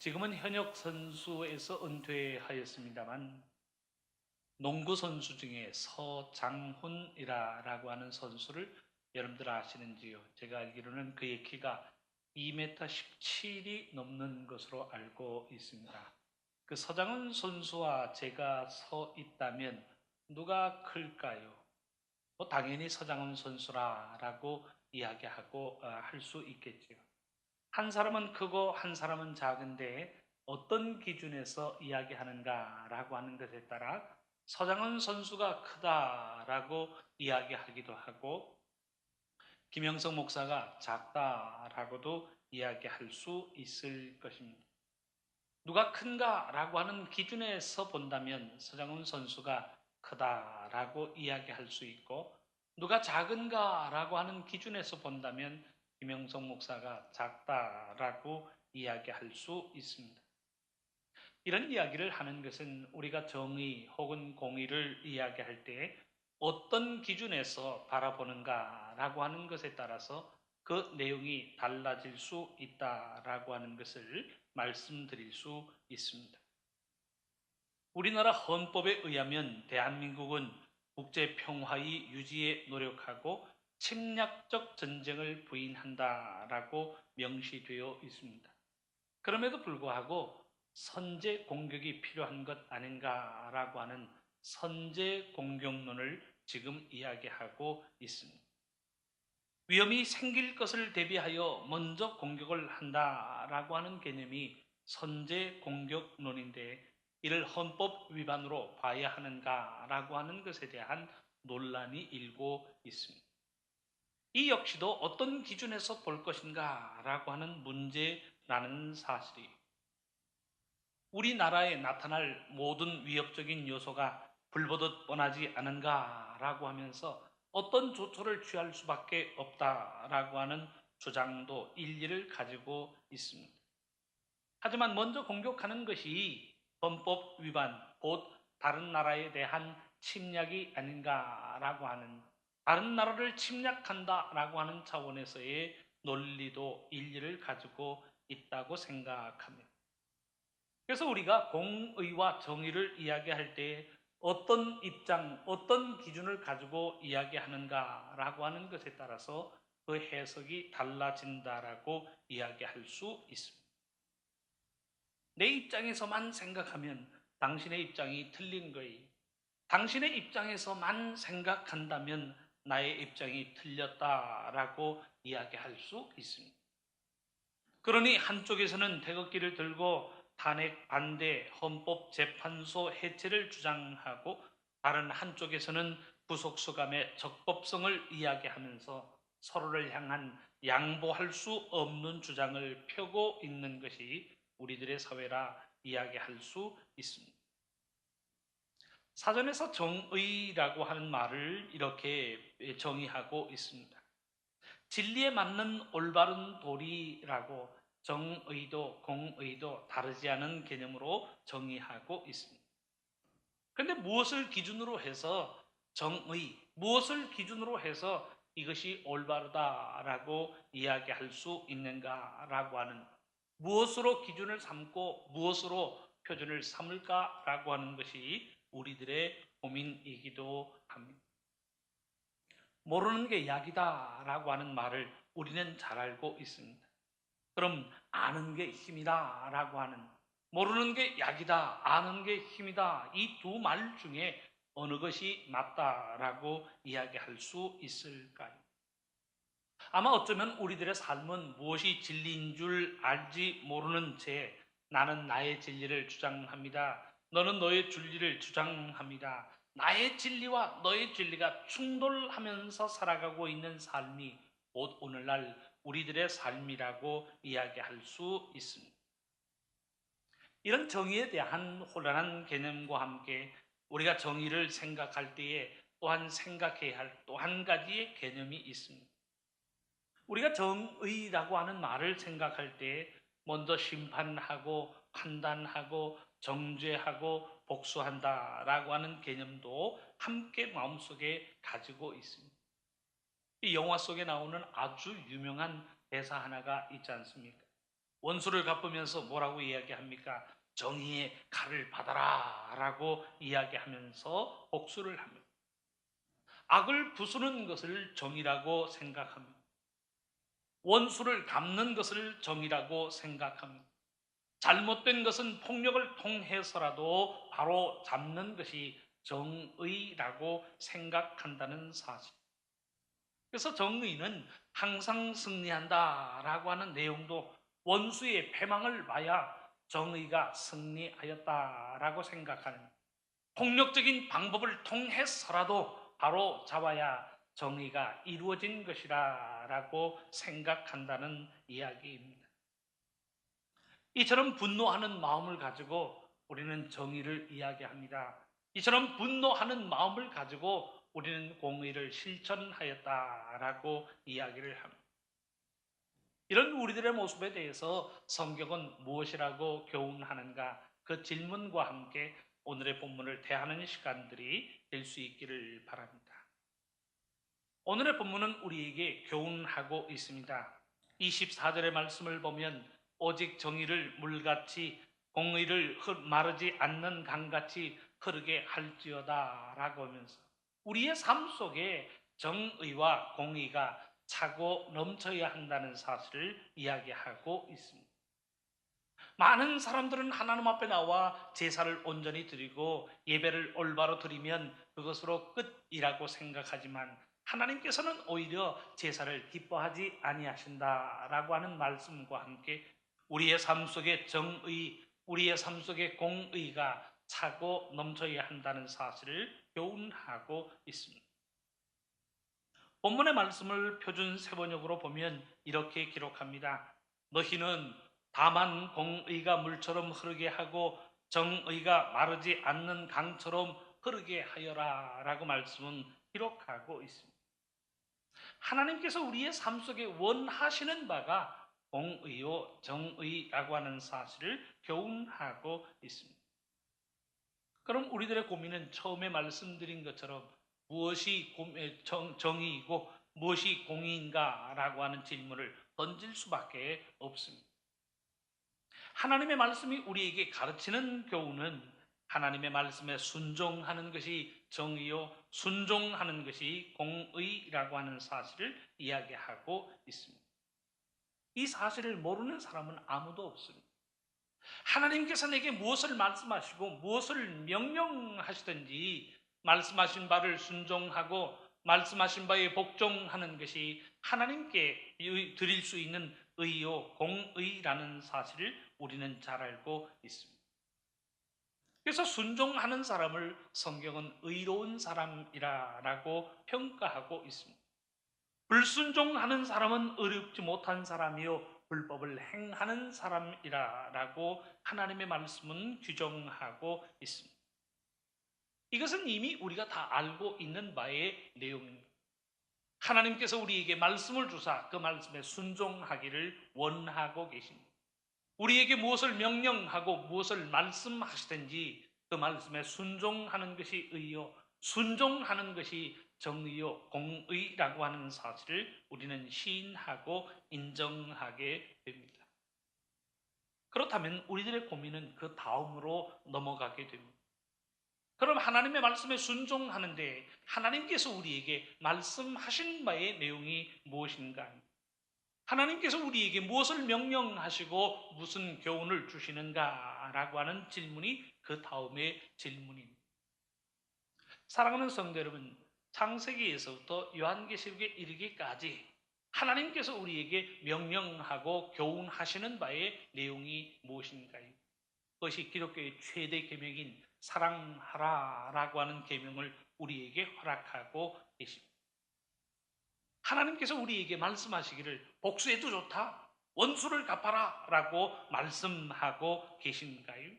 지금은 현역 선수에서 은퇴하였습니다만 농구 선수 중에 서장훈이라고 하는 선수를 여러분들 아시는지요? 제가 알기로는 그의 키가 2m 17이 넘는 것으로 알고 있습니다. 그 서장훈 선수와 제가 서 있다면 누가 클까요? 뭐 당연히 서장훈 선수라라고 이야기하고 어, 할수 있겠지요. 한 사람은 크고 한 사람은 작은데 어떤 기준에서 이야기하는가라고 하는 것에 따라 서장훈 선수가 크다라고 이야기하기도 하고 김영석 목사가 작다라고도 이야기할 수 있을 것입니다. 누가 큰가라고 하는 기준에서 본다면 서장훈 선수가 크다라고 이야기할 수 있고 누가 작은가라고 하는 기준에서 본다면 김영석 목사가 작다라고 이야기할 수 있습니다. 이런 이야기를 하는 것은 우리가 정의 혹은 공의를 이야기할 때 어떤 기준에서 바라보는가라고 하는 것에 따라서 그 내용이 달라질 수 있다라고 하는 것을 말씀드릴 수 있습니다. 우리나라 헌법에 의하면 대한민국은 국제 평화의 유지에 노력하고 침략적 전쟁을 부인한다라고 명시되어 있습니다. 그럼에도 불구하고 선제 공격이 필요한 것 아닌가라고 하는 선제 공격론을 지금 이야기하고 있습니다. 위험이 생길 것을 대비하여 먼저 공격을 한다라고 하는 개념이 선제 공격론인데 이를 헌법 위반으로 봐야 하는가라고 하는 것에 대한 논란이 일고 있습니다. 이 역시도 어떤 기준에서 볼 것인가 라고 하는 문제라는 사실이 우리나라에 나타날 모든 위협적인 요소가 불보듯 뻔하지 않은가 라고 하면서 어떤 조처를 취할 수밖에 없다 라고 하는 주장도 일리를 가지고 있습니다. 하지만 먼저 공격하는 것이 헌법 위반, 곧 다른 나라에 대한 침략이 아닌가라고 하는 다른 나라를 침략한다라고 하는 차원에서의 논리도 일리를 가지고 있다고 생각합니다. 그래서 우리가 공의와 정의를 이야기할 때 어떤 입장, 어떤 기준을 가지고 이야기하는가라고 하는 것에 따라서 그 해석이 달라진다라고 이야기할 수 있습니다. 내 입장에서만 생각하면 당신의 입장이 틀린 거예요. 당신의 입장에서만 생각한다면 나의 입장이 틀렸다라고 이야기할 수 있습니다. 그러니 한쪽에서는 태극기를 들고 탄핵 반대 헌법 재판소 해체를 주장하고 다른 한쪽에서는 구속수감의 적법성을 이야기하면서 서로를 향한 양보할 수 없는 주장을 펴고 있는 것이 우리들의 사회라 이야기할 수 있습니다. 사전에서 정의라고 하는 말을 이렇게 정의하고 있습니다. 진리에 맞는 올바른 도리라고 정의도 공의도 다르지 않은 개념으로 정의하고 있습니다. 그런데 무엇을 기준으로 해서 정의, 무엇을 기준으로 해서 이것이 올바르다라고 이야기할 수 있는가라고 하는 무엇으로 기준을 삼고 무엇으로 표준을 삼을까라고 하는 것이 우리들의 고민이기도 합니다. 모르는 게 약이다 라고 하는 말을 우리는 잘 알고 있습니다. 그럼 아는 게 힘이다 라고 하는 모르는 게 약이다, 아는 게 힘이다 이 두 말 중에 어느 것이 맞다라고 이야기할 수 있을까요? 아마 어쩌면 우리들의 삶은 무엇이 진리인 줄 알지 모르는 채 나는 나의 진리를 주장합니다. 너는 너의 진리를 주장합니다. 나의 진리와 너의 진리가 충돌하면서 살아가고 있는 삶이 곧 오늘날 우리들의 삶이라고 이야기할 수 있습니다. 이런 정의에 대한 혼란한 개념과 함께 우리가 정의를 생각할 때에 또한 생각해야 할 또 한 가지의 개념이 있습니다. 우리가 정의라고 하는 말을 생각할 때 먼저 심판하고 판단하고 정죄하고 복수한다라고 하는 개념도 함께 마음속에 가지고 있습니다. 이 영화 속에 나오는 아주 유명한 대사 하나가 있지 않습니까? 원수를 갚으면서 뭐라고 이야기합니까? 정의의 칼을 받아라 라고 이야기하면서 복수를 합니다. 악을 부수는 것을 정의라고 생각합니다. 원수를 갚는 것을 정의라고 생각합니다. 잘못된 것은 폭력을 통해서라도 바로 잡는 것이 정의라고 생각한다는 사실. 그래서 정의는 항상 승리한다라고 하는 내용도 원수의 패망을 봐야 정의가 승리하였다라고 생각하는 폭력적인 방법을 통해서라도 바로 잡아야 정의가 이루어진 것이라라고 생각한다는 이야기입니다. 이처럼 분노하는 마음을 가지고 우리는 정의를 이야기합니다. 이처럼 분노하는 마음을 가지고 우리는 공의를 실천하였다라고 이야기를 합니다. 이런 우리들의 모습에 대해서 성경은 무엇이라고 교훈하는가 그 질문과 함께 오늘의 본문을 대하는 시간들이 될 수 있기를 바랍니다. 오늘의 본문은 우리에게 교훈하고 있습니다. 24절의 말씀을 보면 오직 정의를 물같이 공의를 마르지 않는 강같이 흐르게 할지어다 라고 하면서 우리의 삶 속에 정의와 공의가 차고 넘쳐야 한다는 사실을 이야기하고 있습니다. 많은 사람들은 하나님 앞에 나와 제사를 온전히 드리고 예배를 올바로 드리면 그것으로 끝이라고 생각하지만 하나님께서는 오히려 제사를 기뻐하지 아니하신다라고 하는 말씀과 함께 우리의 삶 속에 정의, 우리의 삶 속에 공의가 차고 넘쳐야 한다는 사실을 교훈하고 있습니다. 본문의 말씀을 표준 세번역으로 보면 이렇게 기록합니다. 너희는 다만 공의가 물처럼 흐르게 하고 정의가 마르지 않는 강처럼 흐르게 하여라 라고 말씀은 기록하고 있습니다. 하나님께서 우리의 삶 속에 원하시는 바가 공의요 정의라고 하는 사실을 교훈하고 있습니다. 그럼 우리들의 고민은 처음에 말씀드린 것처럼 무엇이 정의이고 무엇이 공의인가라고 하는 질문을 던질 수밖에 없습니다. 하나님의 말씀이 우리에게 가르치는 교훈은 하나님의 말씀에 순종하는 것이 정의요, 순종하는 것이 공의라고 하는 사실을 이야기하고 있습니다. 이 사실을 모르는 사람은 아무도 없습니다. 하나님께서 내게 무엇을 말씀하시고 무엇을 명령하시든지 말씀하신 바를 순종하고 말씀하신 바에 복종하는 것이 하나님께 드릴 수 있는 의요 공의라는 사실을 우리는 잘 알고 있습니다. 그래서 순종하는 사람을 성경은 의로운 사람이라고 평가하고 있습니다. 불순종하는 사람은 의롭지 못한 사람이요 불법을 행하는 사람이라라고 하나님의 말씀은 규정하고 있습니다. 이것은 이미 우리가 다 알고 있는 바의 내용입니다. 하나님께서 우리에게 말씀을 주사 그 말씀에 순종하기를 원하고 계십니다. 우리에게 무엇을 명령하고 무엇을 말씀하시든지 그 말씀에 순종하는 것이 의요, 순종하는 것이 정의요, 공의라고 하는 사실을 우리는 시인하고 인정하게 됩니다. 그렇다면 우리들의 고민은 그 다음으로 넘어가게 됩니다. 그럼 하나님의 말씀에 순종하는데 하나님께서 우리에게 말씀하신 바의 내용이 무엇인가? 하나님께서 우리에게 무엇을 명령하시고 무슨 교훈을 주시는가 라고 하는 질문이 그 다음의 질문입니다. 사랑하는 성도 여러분, 창세기에서부터 요한계시록에 이르기까지 하나님께서 우리에게 명령하고 교훈하시는 바의 내용이 무엇인가요? 그것이 기독교의 최대 계명인 사랑하라라고 하는 계명을 우리에게 허락하고 계십니다. 하나님께서 우리에게 말씀하시기를 복수해도 좋다. 원수를 갚아라라고 말씀하고 계신가요?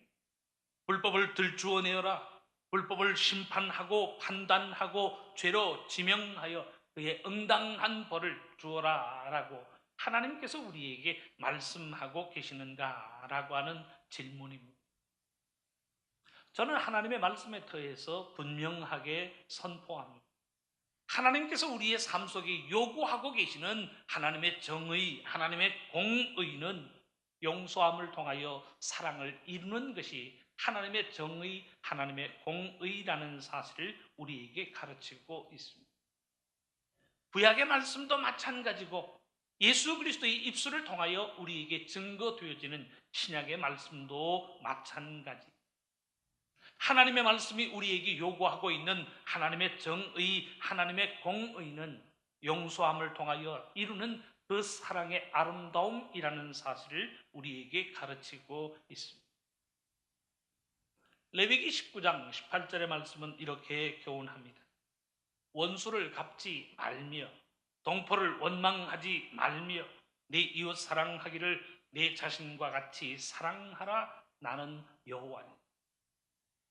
불법을 들주어내어라. 불법을 심판하고 판단하고 죄로 지명하여 그의 응당한 벌을 주어라라고 하나님께서 우리에게 말씀하고 계시는가라고 하는 질문입니다. 저는 하나님의 말씀에 더해서 분명하게 선포합니다. 하나님께서 우리의 삶 속에 요구하고 계시는 하나님의 정의, 하나님의 공의는 용서함을 통하여 사랑을 이루는 것이 하나님의 정의, 하나님의 공의라는 사실을 우리에게 가르치고 있습니다. 구약의 말씀도 마찬가지고 예수 그리스도의 입술을 통하여 우리에게 증거되어지는 신약의 말씀도 마찬가지. 하나님의 말씀이 우리에게 요구하고 있는 하나님의 정의, 하나님의 공의는 용서함을 통하여 이루는 그 사랑의 아름다움이라는 사실을 우리에게 가르치고 있습니다. 레위기 19장 18절의 말씀은 이렇게 교훈합니다. 원수를 갚지 말며 동포를 원망하지 말며 내 이웃 사랑하기를 내 자신과 같이 사랑하라 나는 여호와니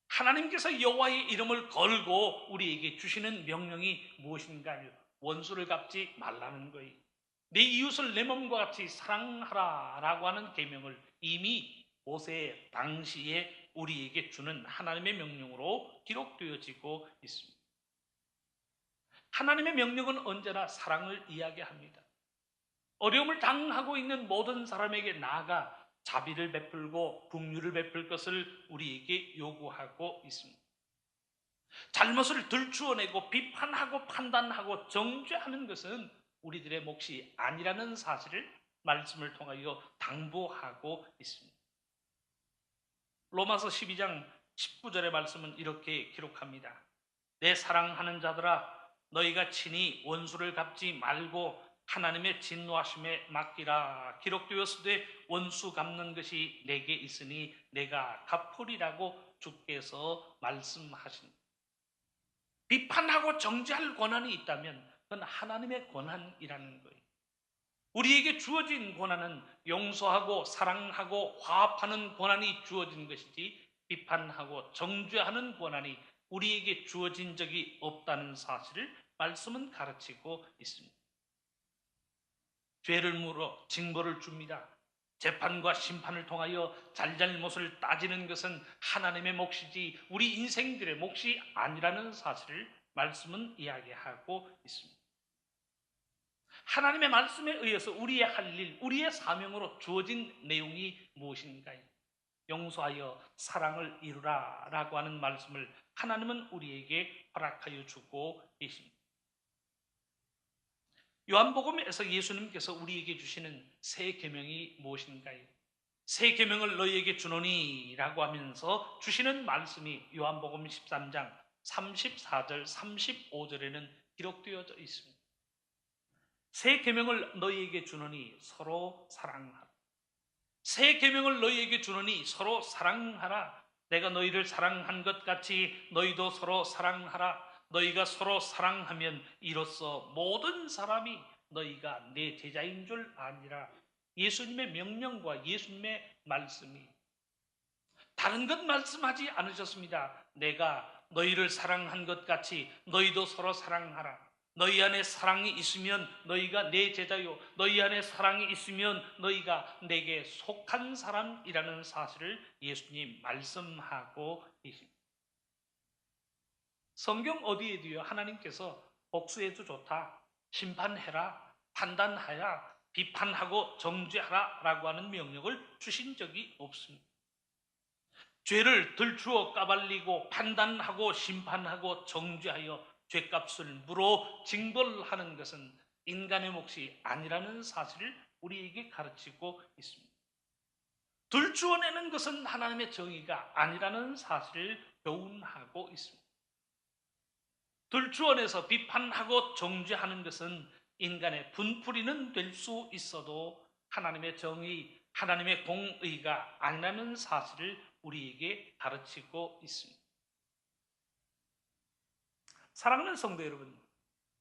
하나님께서 여호와의 이름을 걸고 우리에게 주시는 명령이 무엇인가요? 원수를 갚지 말라는 거예요. 내 이웃을 내 몸과 같이 사랑하라라고 하는 계명을 이미 모세 당시에 우리에게 주는 하나님의 명령으로 기록되어지고 있습니다. 하나님의 명령은 언제나 사랑을 이야기합니다. 어려움을 당하고 있는 모든 사람에게 나아가 자비를 베풀고 긍휼을 베풀 것을 우리에게 요구하고 있습니다. 잘못을 들추어내고 비판하고 판단하고 정죄하는 것은 우리들의 몫이 아니라는 사실을 말씀을 통하여 당부하고 있습니다. 로마서 12장 19절의 말씀은 이렇게 기록합니다. 내 사랑하는 자들아 너희가 친히 원수를 갚지 말고 하나님의 진노하심에 맡기라 기록되었으되 원수 갚는 것이 내게 있으니 내가 갚으리라고 주께서 말씀하신 비판하고 정죄할 권한이 있다면 그건 하나님의 권한이라는 거예요. 우리에게 주어진 권한은 용서하고 사랑하고 화합하는 권한이 주어진 것이지 비판하고 정죄하는 권한이 우리에게 주어진 적이 없다는 사실을 말씀은 가르치고 있습니다. 죄를 물어 징벌을 줍니다. 재판과 심판을 통하여 잘잘못을 따지는 것은 하나님의 몫이지 우리 인생들의 몫이 아니라는 사실을 말씀은 이야기하고 있습니다. 하나님의 말씀에 의해서 우리의 할 일, 우리의 사명으로 주어진 내용이 무엇인가요? 용서하여 사랑을 이루라 라고 하는 말씀을 하나님은 우리에게 허락하여 주고 계십니다. 요한복음에서 예수님께서 우리에게 주시는 새 계명이 무엇인가요? 새 계명을 너희에게 주노니라고 하면서 주시는 말씀이 요한복음 13장 34절 35절에는 기록되어져 있습니다. 새 계명을 너희에게 주노니 서로 사랑하라. 새 계명을 너희에게 주노니 서로 사랑하라. 내가 너희를 사랑한 것 같이 너희도 서로 사랑하라. 너희가 서로 사랑하면 이로써 모든 사람이 너희가 내 제자인 줄 아니라 예수님의 명령과 예수님의 말씀이 다른 것 말씀하지 않으셨습니다. 내가 너희를 사랑한 것 같이 너희도 서로 사랑하라. 너희 안에 사랑이 있으면 너희가 내 제자요. 너희 안에 사랑이 있으면 너희가 내게 속한 사람이라는 사실을 예수님 말씀하고 계십니다. 성경 어디에도요 하나님께서 복수해도 좋다 심판해라 판단하라 비판하고 정죄하라 라고 하는 명령을 주신 적이 없습니다. 죄를 들추어 까발리고 판단하고 심판하고 정죄하여 죄값을 물어 징벌하는 것은 인간의 몫이 아니라는 사실을 우리에게 가르치고 있습니다. 들추어내는 것은 하나님의 정의가 아니라는 사실을 교훈하고 있습니다. 들주원에서 비판하고 정죄하는 것은 인간의 분풀이는 될 수 있어도 하나님의 정의, 하나님의 공의가 아니라는 사실을 우리에게 가르치고 있습니다. 사랑하는 성도 여러분,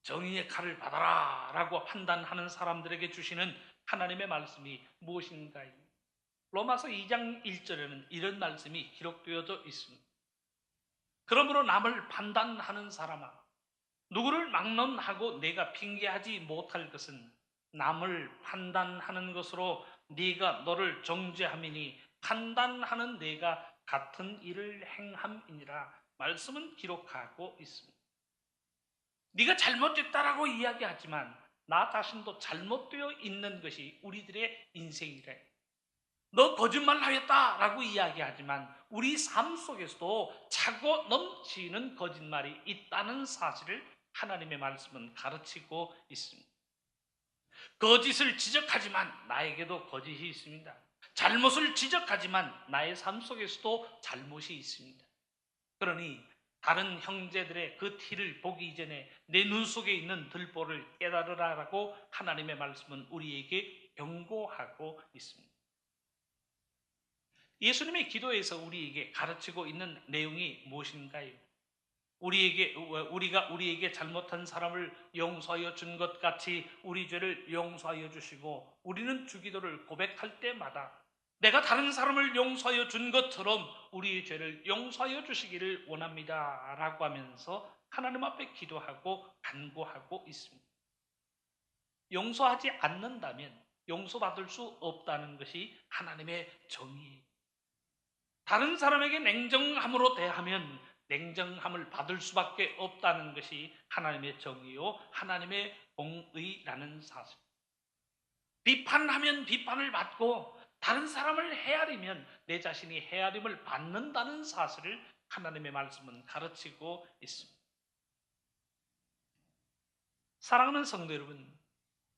정의의 칼을 받아라 라고 판단하는 사람들에게 주시는 하나님의 말씀이 무엇인가요? 로마서 2장 1절에는 이런 말씀이 기록되어져 있습니다. 그러므로 남을 판단하는 사람아, 누구를 막론하고 내가 핑계하지 못할 것은 남을 판단하는 것으로 네가 너를 정죄함이니 판단하는 내가 같은 일을 행함이니라 말씀은 기록하고 있습니다. 네가 잘못됐다라고 이야기하지만 나 자신도 잘못되어 있는 것이 우리들의 인생이래. 너 거짓말 하였다라고 이야기하지만 우리 삶 속에서도 차고 넘치는 거짓말이 있다는 사실을 하나님의 말씀은 가르치고 있습니다. 거짓을 지적하지만 나에게도 거짓이 있습니다. 잘못을 지적하지만 나의 삶 속에서도 잘못이 있습니다. 그러니 다른 형제들의 그 티를 보기 이전에 내 눈 속에 있는 들보를 깨달으라라고 하나님의 말씀은 우리에게 경고하고 있습니다. 예수님의 기도에서 우리에게 가르치고 있는 내용이 무엇인가요? 우리에게 우리가 우리에게 잘못한 사람을 용서하여 준 것 같이 우리 죄를 용서하여 주시고 우리는 주기도를 고백할 때마다 내가 다른 사람을 용서하여 준 것처럼 우리의 죄를 용서하여 주시기를 원합니다 라고 하면서 하나님 앞에 기도하고 간구하고 있습니다. 용서하지 않는다면 용서받을 수 없다는 것이 하나님의 정의예요. 다른 사람에게 냉정함으로 대하면 냉정함을 받을 수밖에 없다는 것이 하나님의 정의요, 하나님의 공의라는 사실. 비판하면 비판을 받고 다른 사람을 헤아리면 내 자신이 헤아림을 받는다는 사실을 하나님의 말씀은 가르치고 있습니다. 사랑하는 성도 여러분,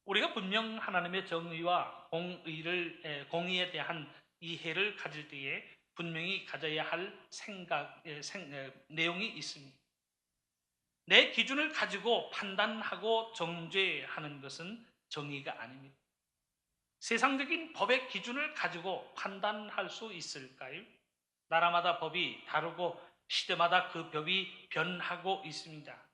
우리가 분명 하나님의 정의와 공의를 공의에 대한 이해를 가질 때에 분명히 가져야 할 생각 생, 내용이 있습니다. 내 기준을 가지고 판단하고 정죄하는 것은 정의가 아닙니다. 세상적인 법의 기준을 가지고 판단할 수 있을까요? 나라마다 법이 다르고 시대마다 그 법이 변하고 있습니다.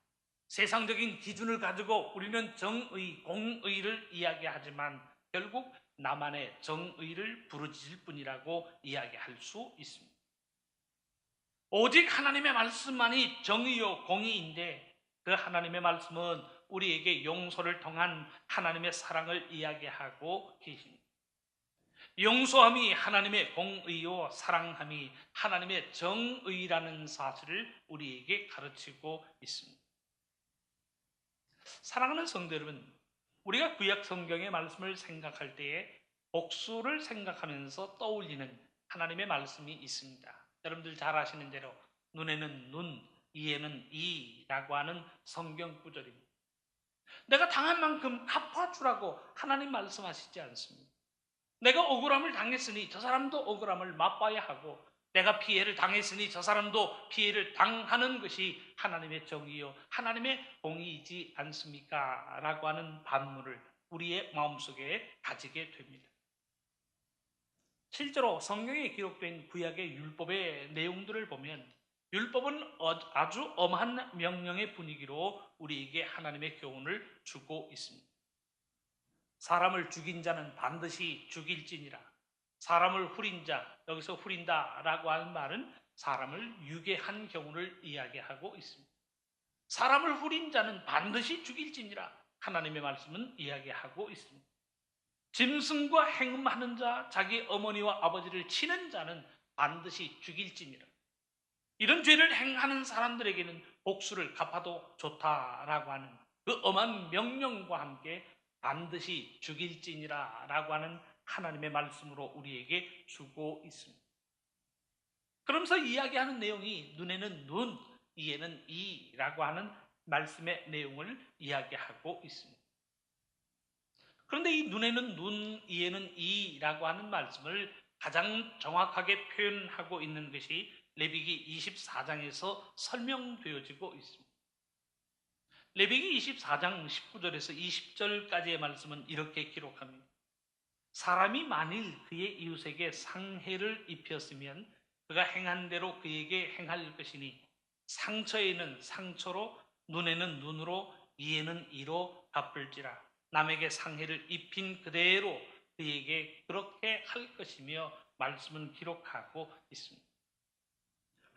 세상적인 기준을 가지고 우리는 정의, 공의를 이야기하지만 결국 나만의 정의를 부르짖을 뿐이라고 이야기할 수 있습니다. 오직 하나님의 말씀만이 정의요 공의인데 그 하나님의 말씀은 우리에게 용서를 통한 하나님의 사랑을 이야기하고 계십니다. 용서함이 하나님의 공의요 사랑함이 하나님의 정의라는 사실을 우리에게 가르치고 있습니다. 사랑하는 성도 여러분, 우리가 구약 성경의 말씀을 생각할 때에 복수를 생각하면서 떠올리는 하나님의 말씀이 있습니다. 여러분들 잘 아시는 대로 눈에는 눈, 이에는 이라고 하는 성경 구절입니다. 내가 당한 만큼 갚아주라고 하나님 말씀하시지 않습니다. 내가 억울함을 당했으니 저 사람도 억울함을 맛봐야 하고 내가 피해를 당했으니 저 사람도 피해를 당하는 것이 하나님의 정의요 하나님의 공의이지 않습니까? 라고 하는 반문을 우리의 마음속에 가지게 됩니다. 실제로 성경에 기록된 구약의 율법의 내용들을 보면 율법은 어, 아주 엄한 명령의 분위기로 우리에게 하나님의 교훈을 주고 있습니다. 사람을 죽인 자는 반드시 죽일지니라. 사람을 후린 자, 여기서 후린다라고 하는 말은 사람을 유괴한 경우를 이야기하고 있습니다. 사람을 후린 자는 반드시 죽일지니라. 하나님의 말씀은 이야기하고 있습니다. 짐승과 행음하는 자, 자기 어머니와 아버지를 치는 자는 반드시 죽일지니라. 이런 죄를 행하는 사람들에게는 복수를 갚아도 좋다라고 하는 그 엄한 명령과 함께 반드시 죽일지니라 라고 하는 하나님의 말씀으로 우리에게 주고 있습니다. 그러면서 이야기하는 내용이 눈에는 눈, 이에는 이라고 하는 말씀의 내용을 이야기하고 있습니다. 그런데 이 눈에는 눈, 이에는 이라고 하는 말씀을 가장 정확하게 표현하고 있는 것이 레비기 24장에서 설명되어지고 있습니다. 레비기 24장 19절에서 20절까지의 말씀은 이렇게 기록합니다. 사람이 만일 그의 이웃에게 상해를 입혔으면 그가 행한 대로 그에게 행할 것이니 상처에는 상처로 눈에는 눈으로 이에는 이로 갚을지라 남에게 상해를 입힌 그대로 그에게 그렇게 할 것이며 말씀은 기록하고 있습니다.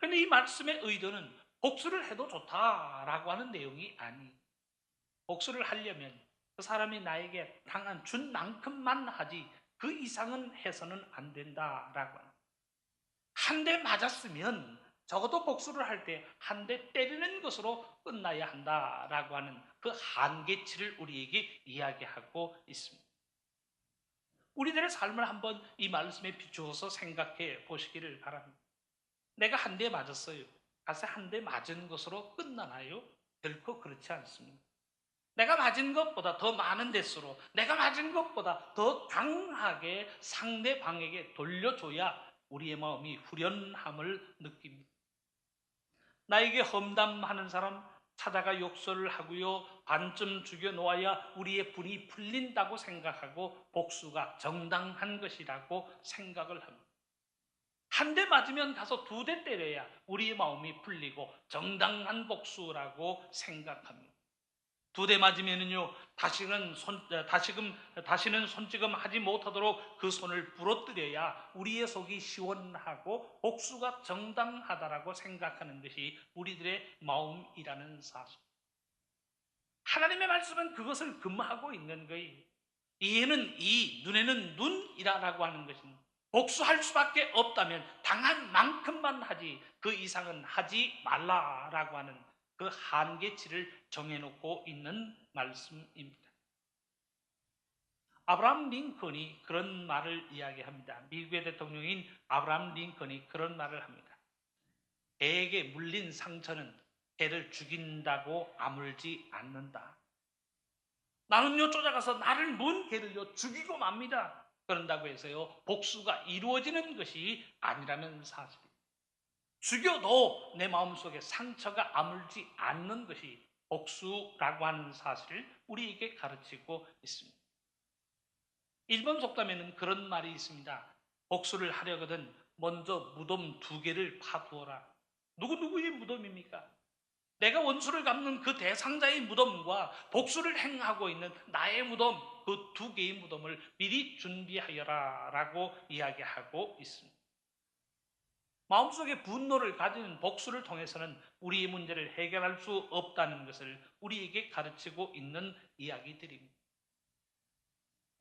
그런데 이 말씀의 의도는 복수를 해도 좋다라고 하는 내용이 아니. 복수를 하려면 그 사람이 나에게 당한 준 만큼만 하지 그 이상은 해서는 안 된다라고 하는. 한 대 맞았으면 적어도 복수를 할 때 한 대 때리는 것으로 끝나야 한다라고 하는 그 한계치를 우리에게 이야기하고 있습니다. 우리들의 삶을 한번 이 말씀에 비추어서 생각해 보시기를 바랍니다. 내가 한 대 맞았어요. 가서 한 대 맞은 것으로 끝나나요? 결코 그렇지 않습니다. 내가 맞은 것보다 더 많은 대수로 내가 맞은 것보다 더 강하게 상대방에게 돌려줘야 우리의 마음이 후련함을 느낍니다. 나에게 험담하는 사람 찾아가 욕설을 하고요. 반쯤 죽여 놓아야 우리의 분이 풀린다고 생각하고 복수가 정당한 것이라고 생각을 합니다. 한 대 맞으면 가서 두 대 때려야 우리의 마음이 풀리고 정당한 복수라고 생각합니다. 두 대 맞으면은요 다시는 손 다시금 다시는 손찌검 하지 못하도록 그 손을 부러뜨려야 우리의 속이 시원하고 복수가 정당하다라고 생각하는 것이 우리들의 마음이라는 사실. 하나님의 말씀은 그것을 금하고 있는 거예요. 이에는 이, 눈에는 눈이라라고 하는 것입니다. 복수할 수밖에 없다면 당한 만큼만 하지 그 이상은 하지 말라라고 하는 그 한계치를 정해놓고 있는 말씀입니다. 아브라함 링컨이 그런 말을 이야기합니다. 미국의 대통령인 아브라함 링컨이 그런 말을 합니다. 개에게 물린 상처는 개를 죽인다고 아물지 않는다. 나는요 쫓아가서 나를 문 개를요 죽이고 맙니다. 그런다고 해서요 복수가 이루어지는 것이 아니라는 사실. 죽여도 내 마음속에 상처가 아물지 않는 것이 복수라고 하는 사실을 우리에게 가르치고 있습니다. 일본 속담에는 그런 말이 있습니다. 복수를 하려거든 먼저 무덤 두 개를 파두어라. 누구누구의 무덤입니까? 내가 원수를 갚는 그 대상자의 무덤과 복수를 행하고 있는 나의 무덤, 그 두 개의 무덤을 미리 준비하여라 라고 이야기하고 있습니다. 마음속에 분노를 가지는 복수를 통해서는 우리의 문제를 해결할 수 없다는 것을 우리에게 가르치고 있는 이야기들입니다.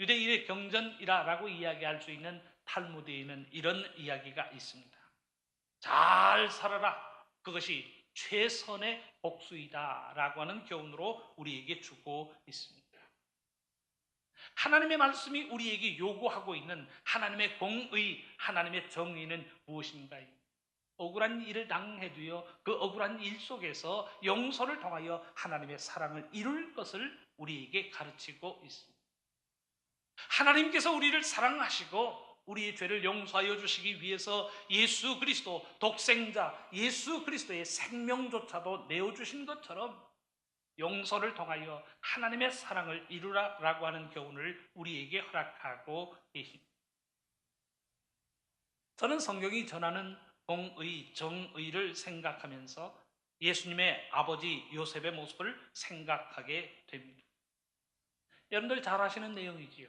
유대인의 경전이라고 이야기할 수 있는 탈무드에는 이런 이야기가 있습니다. 잘 살아라. 그것이 최선의 복수이다라고 하는 교훈으로 우리에게 주고 있습니다. 하나님의 말씀이 우리에게 요구하고 있는 하나님의 공의, 하나님의 정의는 무엇인가요? 억울한 일을 당해도요, 그 억울한 일 속에서 용서를 통하여 하나님의 사랑을 이룰 것을 우리에게 가르치고 있습니다. 하나님께서 우리를 사랑하시고 우리의 죄를 용서하여 주시기 위해서 예수 그리스도 독생자 예수 그리스도의 생명조차도 내어 주신 것처럼 용서를 통하여 하나님의 사랑을 이루라라고 하는 교훈을 우리에게 허락하고 계십니다. 저는 성경이 전하는 공의, 정의를 생각하면서 예수님의 아버지 요셉의 모습을 생각하게 됩니다. 여러분들 잘 아시는 내용이지요.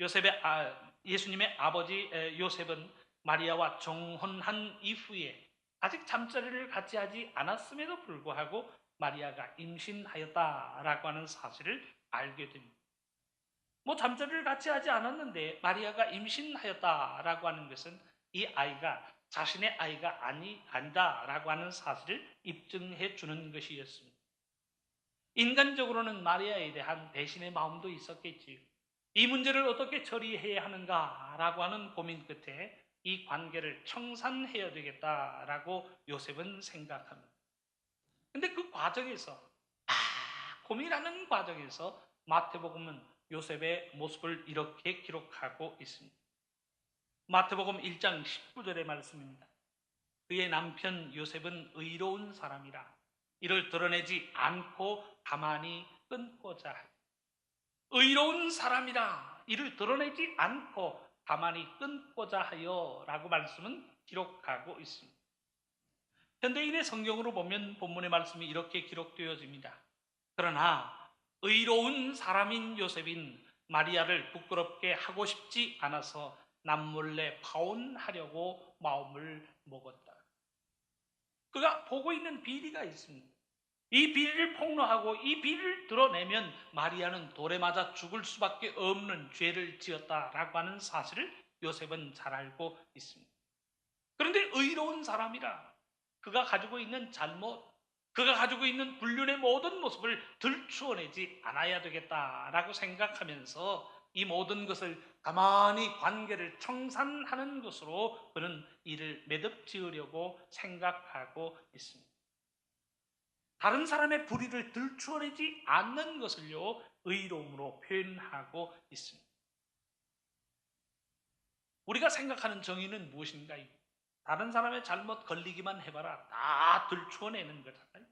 요셉의 아, 예수님의 아버지 요셉은 마리아와 정혼한 이후에 아직 잠자리를 같이 하지 않았음에도 불구하고 마리아가 임신하였다라고 하는 사실을 알게 됩니다. 뭐 잠자리를 같이 하지 않았는데 마리아가 임신하였다라고 하는 것은 이 아이가 자신의 아이가 아니 아니다라고 하는 사실을 입증해 주는 것이었습니다. 인간적으로는 마리아에 대한 배신의 마음도 있었겠지요. 이 문제를 어떻게 처리해야 하는가라고 하는 고민 끝에 이 관계를 청산해야 되겠다라고 요셉은 생각합니다. 근데 그 과정에서 아, 고민하는 과정에서 마태복음은 요셉의 모습을 이렇게 기록하고 있습니다. 마태복음 1장 19절의 말씀입니다. 그의 남편 요셉은 의로운 사람이라 이를 드러내지 않고 가만히 끊고자 의로운 사람이라 이를 드러내지 않고 가만히 끊고자 하여 라고 말씀은 기록하고 있습니다. 현대인의 성경으로 보면 본문의 말씀이 이렇게 기록되어집니다. 그러나 의로운 사람인 요셉인 마리아를 부끄럽게 하고 싶지 않아서 남몰래 파혼하려고 마음을 먹었다. 그가 보고 있는 비리가 있습니다. 이 비리를 폭로하고 이 비리를 드러내면 마리아는 돌에 맞아 죽을 수밖에 없는 죄를 지었다라고 하는 사실을 요셉은 잘 알고 있습니다. 그런데 의로운 사람이라 그가 가지고 있는 잘못, 그가 가지고 있는 불륜의 모든 모습을 들추어내지 않아야 되겠다라고 생각하면서 이 모든 것을 가만히 관계를 청산하는 것으로 그는 이를 매듭 지으려고 생각하고 있습니다. 다른 사람의 불의를 들추어내지 않는 것을요 의로움으로 표현하고 있습니다. 우리가 생각하는 정의는 무엇인가요? 다른 사람의 잘못 걸리기만 해봐라 다 들추어내는 거잖아요.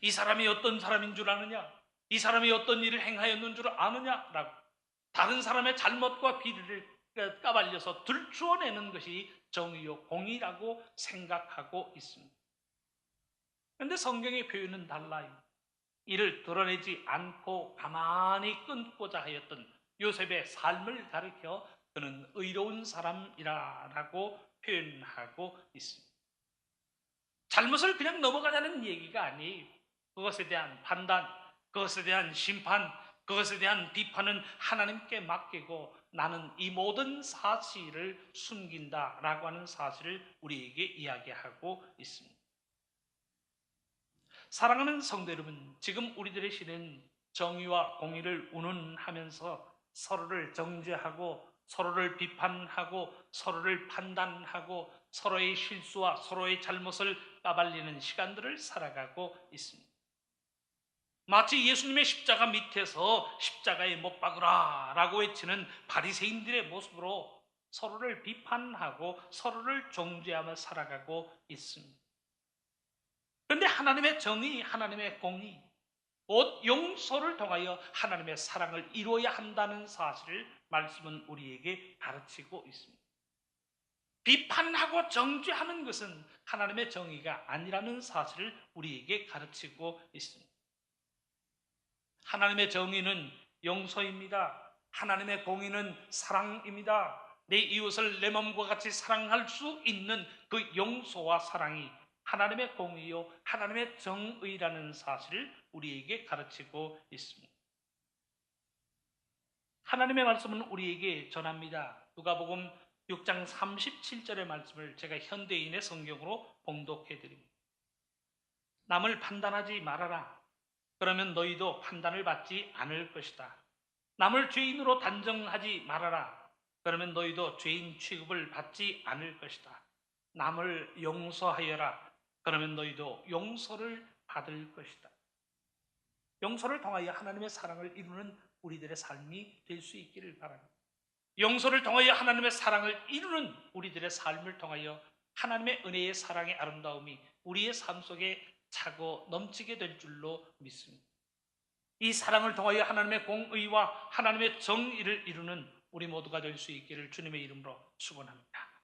이 사람이 어떤 사람인 줄 아느냐? 이 사람이 어떤 일을 행하였는 줄 아느냐라고 다른 사람의 잘못과 비리를 까발려서 들추어내는 것이 정의요 공의라고 생각하고 있습니다. 그런데 성경의 표현은 달라요. 이를 드러내지 않고 가만히 끊고자 하였던 요셉의 삶을 가리켜 그는 의로운 사람이라고 표현하고 있습니다. 잘못을 그냥 넘어가자는 얘기가 아니에요. 그것에 대한 판단, 그것에 대한 심판, 그것에 대한 비판은 하나님께 맡기고 나는 이 모든 사실을 숨긴다라고 하는 사실을 우리에게 이야기하고 있습니다. 사랑하는 성도 여러분, 지금 우리들의 시대는 정의와 공의를 운운하면서 서로를 정죄하고 서로를 비판하고 서로를 판단하고 서로의 실수와 서로의 잘못을 까발리는 시간들을 살아가고 있습니다. 마치 예수님의 십자가 밑에서 십자가에 못 박으라 라고 외치는 바리새인들의 모습으로 서로를 비판하고 서로를 정죄하며 살아가고 있습니다. 그런데 하나님의 정의, 하나님의 공의, 곧 용서를 통하여 하나님의 사랑을 이루어야 한다는 사실을 말씀은 우리에게 가르치고 있습니다. 비판하고 정죄하는 것은 하나님의 정의가 아니라는 사실을 우리에게 가르치고 있습니다. 하나님의 정의는 용서입니다. 하나님의 공의는 사랑입니다. 내 이웃을 내 몸과 같이 사랑할 수 있는 그 용서와 사랑이 하나님의 공의요, 하나님의 정의라는 사실을 우리에게 가르치고 있습니다. 하나님의 말씀은 우리에게 전합니다. 누가복음 6장 37절의 말씀을 제가 현대인의 성경으로 봉독해 드립니다. 남을 판단하지 말아라. 그러면 너희도 판단을 받지 않을 것이다. 남을 죄인으로 단정하지 말아라. 그러면 너희도 죄인 취급을 받지 않을 것이다. 남을 용서하여라. 그러면 너희도 용서를 받을 것이다. 용서를 통하여 하나님의 사랑을 이루는 우리들의 삶이 될 수 있기를 바랍니다. 용서를 통하여 하나님의 사랑을 이루는 우리들의 삶을 통하여 하나님의 은혜의 사랑의 아름다움이 우리의 삶 속에 차고 넘치게 될 줄로 믿습니다. 이 사랑을 통하여 하나님의 공의와 하나님의 정의를 이루는 우리 모두가 될 수 있기를 주님의 이름으로 축원합니다.